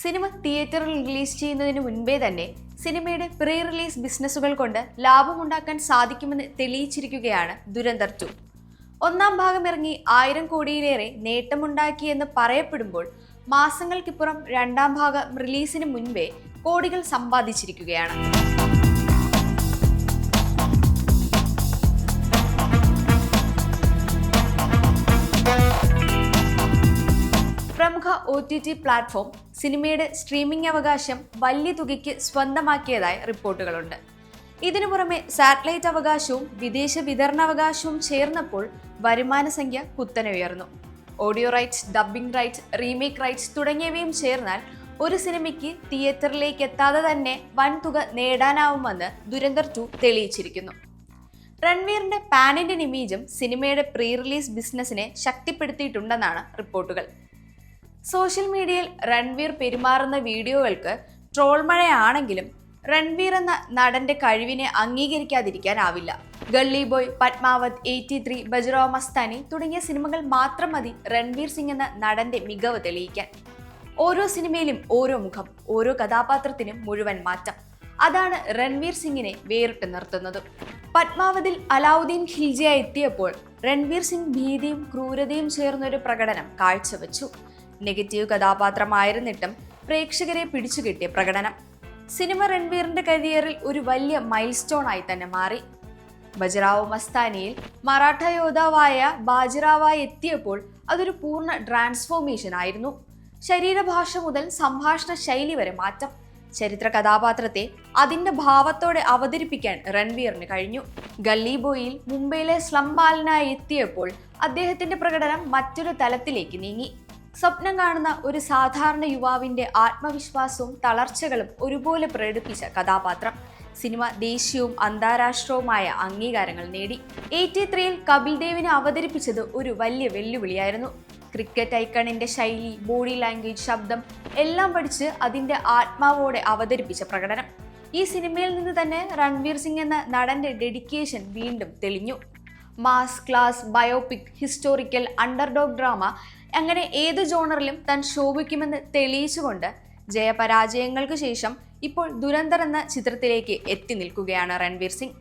Cinema തിയേറ്ററിൽ release ചെയ്യുന്നതിന് മുൻപേ തന്നെ സിനിമയുടെ പ്രീ റിലീസ് ബിസിനസ്സുകൾ കൊണ്ട് ലാഭമുണ്ടാക്കാൻ സാധിക്കുമെന്ന് തെളിയിച്ചിരിക്കുകയാണ് ദുരന്തർ ടു. ഒന്നാം ഭാഗം ഇറങ്ങി ആയിരം കോടിയിലേറെ നേട്ടമുണ്ടാക്കിയെന്ന് പറയപ്പെടുമ്പോൾ മാസങ്ങൾക്കിപ്പുറം രണ്ടാം ഭാഗം റിലീസിന് മുൻപേ കോടികൾ സമ്പാദിച്ചിരിക്കുകയാണ്. ഒ ടി ടി പ്ലാറ്റ്ഫോം സിനിമയുടെ സ്ട്രീമിംഗ് അവകാശം വലിയ തുകയ്ക്ക് സ്വന്തമാക്കിയതായി റിപ്പോർട്ടുകളുണ്ട്. ഇതിനു പുറമെ സാറ്റലൈറ്റ് അവകാശവും വിദേശ വിതരണാവകാശവും ചേർന്നപ്പോൾ വരുമാന സംഖ്യ കുത്തനെ ഉയർന്നു. Audio rights dubbing rights remake rights തുടങ്ങിയവയും ചേർന്നാൽ ഒരു സിനിമയ്ക്ക് തിയേറ്ററിലേക്ക് എത്താതെ തന്നെ വൻ തുക നേടാനാവുമെന്ന് ദുരന്തർ ടു തെളിയിച്ചിരിക്കുന്നു. രൺവീറിന്റെ പാൻ ഇന്ത്യൻ ഇമേജും സിനിമയുടെ പ്രീ റിലീസ് ബിസിനസിനെ ശക്തിപ്പെടുത്തിയിട്ടുണ്ടെന്നാണ് റിപ്പോർട്ടുകൾ. സോഷ്യൽ മീഡിയയിൽ രൺവീർ പെരുമാറുന്ന വീഡിയോകൾക്ക് ട്രോൾ മഴയാണെങ്കിലും രൺവീർ എന്ന നടന്റെ കഴിവിനെ അംഗീകരിക്കാതിരിക്കാനാവില്ല. Gully boy Padmaavat eighty three Bajirao Mastani തുടങ്ങിയ സിനിമകൾ മാത്രം മതി രൺവീർ സിംഗ് എന്ന നടന്റെ മികവ് തെളിയിക്കാൻ. ഓരോ സിനിമയിലും ഓരോ മുഖം ഓരോ കഥാപാത്രത്തിനും മുഴുവൻ മാറ്റം. അതാണ് രൺവീർ സിംഗിനെ വേറിട്ട് നിർത്തുന്നത്. പത്മാവതിൽ അലാവുദ്ദീൻ ഖിൽജിയ എത്തിയപ്പോൾ രൺവീർ സിംഗ് ഭീതിയും ക്രൂരതയും ചേർന്നൊരു പ്രകടനം കാഴ്ചവെച്ചു. നെഗറ്റീവ് കഥാപാത്രമായിരുന്നിട്ടും പ്രേക്ഷകരെ പിടിച്ചുകെട്ടിയ പ്രകടനം. സിനിമ രൺവീറിന്റെ കരിയറിൽ ഒരു വലിയ മൈൽ സ്റ്റോൺ ആയി തന്നെ മാറി. ബജറാവ് മസ്താനിയിൽ മറാഠ യോദ്ധാവായ ബാജിറാവായി എത്തിയപ്പോൾ അതൊരു പൂർണ ട്രാൻസ്ഫോർമേഷൻ ആയിരുന്നു. ശരീരഭാഷ മുതൽ സംഭാഷണ ശൈലി വരെ മാറ്റം. ചരിത്ര കഥാപാത്രത്തെ അതിന്റെ ഭാവത്തോടെ അവതരിപ്പിക്കാൻ രൺവീറിന് കഴിഞ്ഞു. ഗല്ലി ബോയിൽ മുംബൈയിലെ സ്ലം ബാലനായി എത്തിയപ്പോൾ അദ്ദേഹത്തിന്റെ പ്രകടനം മറ്റൊരു തലത്തിലേക്ക് നീങ്ങി. സ്വപ്നം കാണുന്ന ഒരു സാധാരണ യുവാവിന്റെ ആത്മവിശ്വാസവും തളർച്ചകളും ഒരുപോലെ പ്രകടിപ്പിച്ച കഥാപാത്രം. സിനിമ ദേശീയവും അന്താരാഷ്ട്രവുമായ അംഗീകാരങ്ങൾ നേടി. എയ്റ്റി ത്രീയിൽ കപിൽ ദേവിനെ അവതരിപ്പിച്ചത് ഒരു വലിയ വെല്ലുവിളിയായിരുന്നു. ക്രിക്കറ്റ് ഐക്കണിന്റെ ശൈലി ബോഡി ലാംഗ്വേജ് ശബ്ദം എല്ലാം പഠിച്ച് അതിന്റെ ആത്മാവോടെ അവതരിപ്പിച്ച പ്രകടനം. ഈ സിനിമയിൽ നിന്ന് തന്നെ രൺവീർ സിംഗ് എന്ന നടന്റെ ഡെഡിക്കേഷൻ വീണ്ടും തെളിഞ്ഞു. Mass class biopic historical underdog drama അങ്ങനെ ഏത് ജോണറിലും താൻ ശോഭിക്കുമെന്ന് തെളിയിച്ചുകൊണ്ട് ജയപരാജയങ്ങൾക്ക് ശേഷം ഇപ്പോൾ ദുരന്തർ എന്ന ചിത്രത്തിലേക്ക് എത്തി നിൽക്കുകയാണ് രൺവീർ സിംഗ്.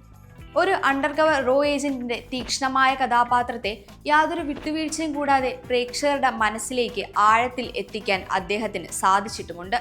ഒരു അണ്ടർകവർ റോ ഏജന്റിന്റെ തീക്ഷ്ണമായ കഥാപാത്രത്തെ യാതൊരു വിട്ടുവീഴ്ചയും കൂടാതെ പ്രേക്ഷകരുടെ മനസ്സിലേക്ക് ആഴത്തിൽ എത്തിക്കാൻ അദ്ദേഹത്തിന് സാധിച്ചിട്ടുമുണ്ട്.